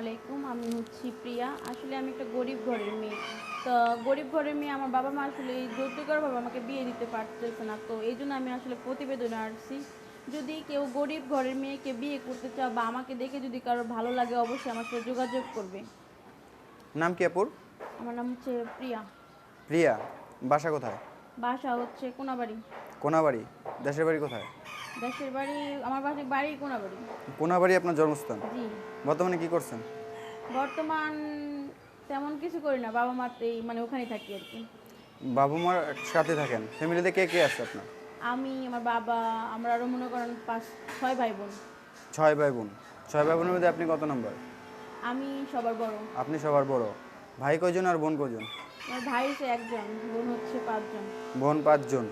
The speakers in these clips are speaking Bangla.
আলাইকুম আমি হচ্ছি প্রিয়া। আসলে আমি একটা গরিব ঘরের মেয়ে। তো গরিব ঘরের মেয়ে আমার বাবা মা আসলে যৌতুকরভাবে আমাকে বিয়ে দিতে পারতেছে না। তো এই জন্য আমি আসলে প্রতিবেদনে আসছি। যদি কেউ গরিব ঘরের মেয়েকে বিয়ে করতে চাও বা আমাকে দেখে যদি কারোর ভালো লাগে অবশ্যই আমার সাথে যোগাযোগ করবে। নাম কি আপুর? আমার নাম হচ্ছে প্রিয়া। প্রিয়া বাসা কোথায়? বাসা হচ্ছে কোনাবাড়ি। কোনাবাড়ি? দেশের বাড়ি কোথায়? দেশের বাড়ি আমার বাসা বাড়ি কোনাবাড়ি। কোনাবাড়ি আপনার জন্মস্থান? জি। বর্তমানে কি করছেন? বর্তমান তেমন কিছু করি না বাবা মাতেই মানে ওখানেই থাকি আর কি। বাবা মার সাথে থাকেন? ফ্যামিলিতে কে কে আছে আপনার? আমি আমার বাবা আমরা আরও মনে করেন পাঁচ ছয় ভাই বোন। ছয় ভাই বোন। ছয় ভাই বোনের মধ্যে আপনি কত নম্বর? আমি সবার বড়। আপনি সবার বড়। ভাই কয়জন আর বোন কয়জন? আমার ভাই একজন বোন হচ্ছে পাঁচজন। বোন পাঁচজন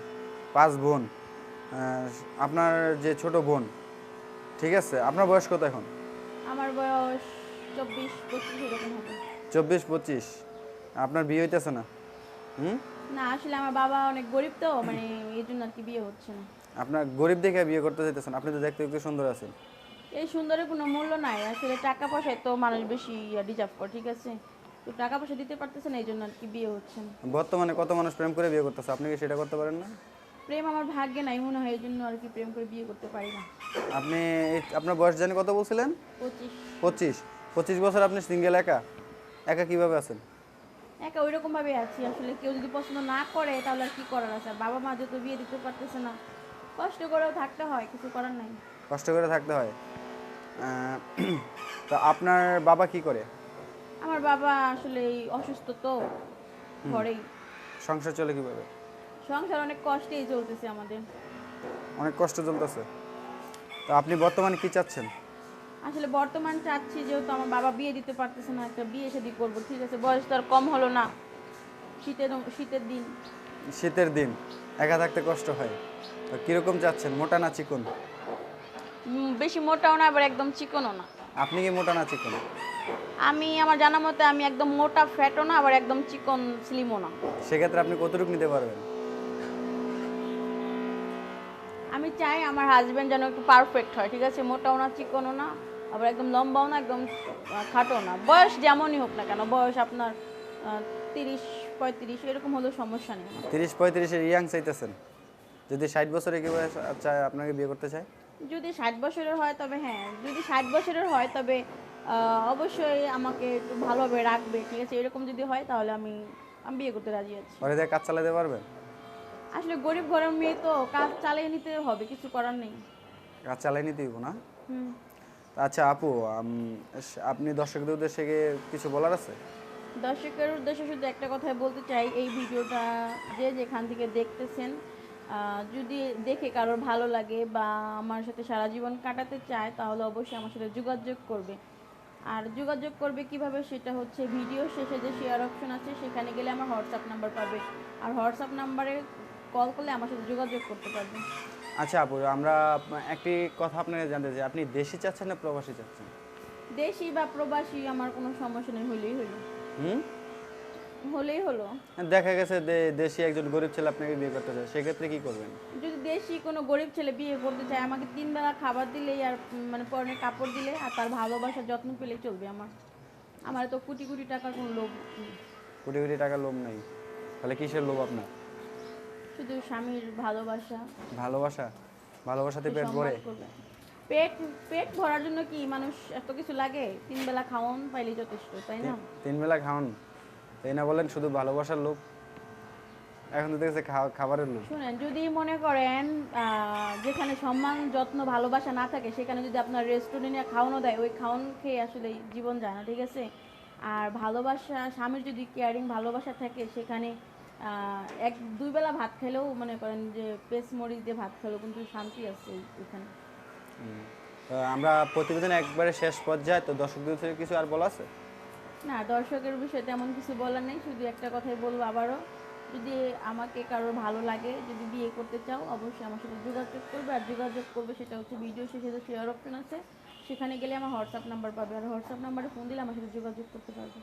পাঁচ বোন। আপনার যে ছোট বোন ঠিক আছে আপনার বয়স কত এখন? আমার বয়স চব্বিশ পঁচিশ এরকম হবে। চব্বিশ পঁচিশ। আপনার বিয়ে হইতেছে না? হুম? না আসলে আমার বাবা অনেক গরিব তো মানে এই জন্য আর কি বিয়ে হচ্ছে না। আপনার গরিব দেখে বিয়ে করতে চাইতেছেন আপনি তো দেখতে দেখতে সুন্দর আছেন। এই সুন্দরের কোনো মূল্য নাই আসলে টাকা পয়সায় তো মানুষ বেশি ডিজার্ভ করে ঠিক আছে? তো টাকা পয়সা দিতে পারতেছে না এই জন্য আর কি বিয়ে হচ্ছে। না বর্তমানে কত মানুষ প্রেম করে বিয়ে করতেছে? আপনি কি সেটা করতে পারেন না? প্রেম আমার ভাগ্যে নাই মনে হয় এই জন্য আর কি প্রেম করে বিয়ে করতে পারি না। আপনি আপনার বয়স জানি কত বলছিলেন? পঁচিশ। পঁচিশ। পঁচিশ বছর আপনি সিঙ্গেল একা? একা কীভাবে আছেন? একা ওই রকম ভাবে আছি আসলে কেউ যদি পছন্দ না করে তাহলে আর কি করার আছে? বাবা মা যেহেতু বিয়ে দিতে পারতেছে না কষ্ট করেও থাকতে হয় কিছু করার নাই। কষ্ট করে থাকতে হয়। তো আপনার বাবা কি করে? আমার বাবা আসলে অসুস্থ তো ঘরেই। সংসার চলে কীভাবে? সংসার অনেক কষ্টেই চলতেছে আমাদের। অনেক কষ্ট চলতেছে। তো আপনি বর্তমানে কি চাচ্ছেন? আসলে বর্তমান চাচ্ছি যেহেতু আমার বাবা বিয়ে দিতে পারতেছে না একটা বিয়ে শাদি করব ঠিক আছে? বয়স তো আর কম হলো না। শীতের শীতের দিন। শীতের দিন একা থাকতে কষ্ট হয়। তো কীরকম চাচ্ছেন? মোটা না চিকন? বেশি মোটাও না আবার একদম চিকনও না। আপনি কি মোটা না চিকন? আমি আমার জানা মতে আমি একদম মোটা ফ্যাটও না আবার একদম চিকন স্লিমও না। সেক্ষেত্রে আপনি কতটুকু নিতে পারবেন? আমি চাই আমার হাজবেন্ড যেন একটু পারফেক্ট হয় ঠিক আছে? মোটাও না চিকনও না আবার একদম লম্বাও না একদম খাটো না। বয়স যেমনই হোক না কেন বয়স আপনার তিরিশ পঁয়ত্রিশ এরকম হলেও সমস্যা নেই। তিরিশ পঁয়ত্রিশের ইয়াং চাইতেছেন। যদি ষাট বছরে কেউ চায় আপনাকে বিয়ে করতে চায়? যদি ষাট বছরের হয় তবে হ্যাঁ যদি ষাট বছরের হয় তবে অবশ্যই আমাকে একটু ভালোভাবে রাখবে ঠিক আছে? এরকম যদি হয় তাহলে আমি আমি বিয়ে করতে রাজি আছি। দিয়ে কাজ চালাতে পারবেন আসলে গরিব ঘরের মেয়ে তো কাজ চালিয়ে নিতে হবে কিছু করার নেই। কাজ চালাই নিতে হইব না? হুম। আচ্ছা আপু আপনি দর্শকদের উদ্দেশ্যে কিছু বলার আছে? দর্শকের উদ্দেশ্যে শুধু একটা কথাই বলতে চাই এই ভিডিওটা যে যেখান থেকে দেখতেছেন যদি দেখে কারোর ভালো লাগে বা আমার সাথে সারা জীবন কাটাতে চায় তাহলে অবশ্যই আমার সাথে যোগাযোগ করবে। আর যোগাযোগ করবে কীভাবে সেটা হচ্ছে ভিডিও শেষে যে শেয়ার অপশন আছে সেখানে গেলে আমার হোয়াটসঅ্যাপ নাম্বার পাবে। আর হোয়াটসঅ্যাপ নাম্বারে কল করলে আমার সাথে যোগাযোগ করতে পারবে। আচ্ছা আপু আমরা একটি কথা আপনাকে জানতে চাই। আপনি দেশি চাচ্ছেন না প্রবাসী চাচ্ছেন? দেশি বা প্রবাসী আমার কোনো সমস্যা নেই হলেই হলো। হুম? হলেই হলো। দেখা গেছে দেশি একজন গরিব ছেলে আপনাকে বিয়ে করতে চায় সেক্ষেত্রে কি করবেন? যদি দেশি কোনো গরিব ছেলে বিয়ে করতে চায় আমাকে তিন বেলা খাবার দিলেই আর মানে পরনের কাপড় দিলে আর তার ভালোবাসার যত্ন পেলেই চলবে আমার। আমার তো কোটি কোটি টাকার কোনো লোভ কোটি কোটি টাকা লোভ নাই। তাহলে কিসের লোভ আপনার? শুধু স্বামীর ভালোবাসা। ভালোবাসা? ভালোবাসাতে পেট ভরে। পেট পেট ভরার জন্য কি মানুষ এত কিছু লাগে? তিন বেলা খাওয়ান পাইলেই যথেষ্ট তাই না? তিন বেলা খাওয়ান তাই না বলেন? শুধু ভালোবাসার লোভ। এখন তো দেখছে খাবারের লোভ। শুনেন যদি মনে করেন যেখানে সম্মান যত্ন ভালোবাসা না থাকে সেখানে যদি আপনার রেস্টুরেন্টে খাওয়ানো দেয় ওই খাওয়ান খেয়ে আসলে জীবন যায় না ঠিক আছে? আর ভালোবাসা স্বামীর যদি কেয়ারিং ভালোবাসা থাকে সেখানে এক দুই বেলা ভাত খেলেও মনে করেন যে পেস মরিচ দিয়ে ভাত খেলেও কিন্তু শান্তি আছে এখানে। আমরা প্রতিবেদন একবারে শেষ পর্যায়ে তো দর্শকদের কিছু আর বলা আছে? না, দর্শকের বিষয়ে তেমন কিছু বলার নেই, শুধু একটা কথাই বলব আবারও। যদি আমাকে কারোর ভালো লাগে, যদি বিয়ে করতে চাও, অবশ্যই আমার সাথে যোগাযোগ করবে। আর যোগাযোগ করবে সেটা হচ্ছে ভিডিও শেষে যে শেয়ার অপশন আছে। সেখানে গেলে আমার হোয়াটসঅ্যাপ নাম্বার পাবে। আর হোয়াটসঅ্যাপ নাম্বারে ফোন দিলে আমার সাথে যোগাযোগ করতে পারবে।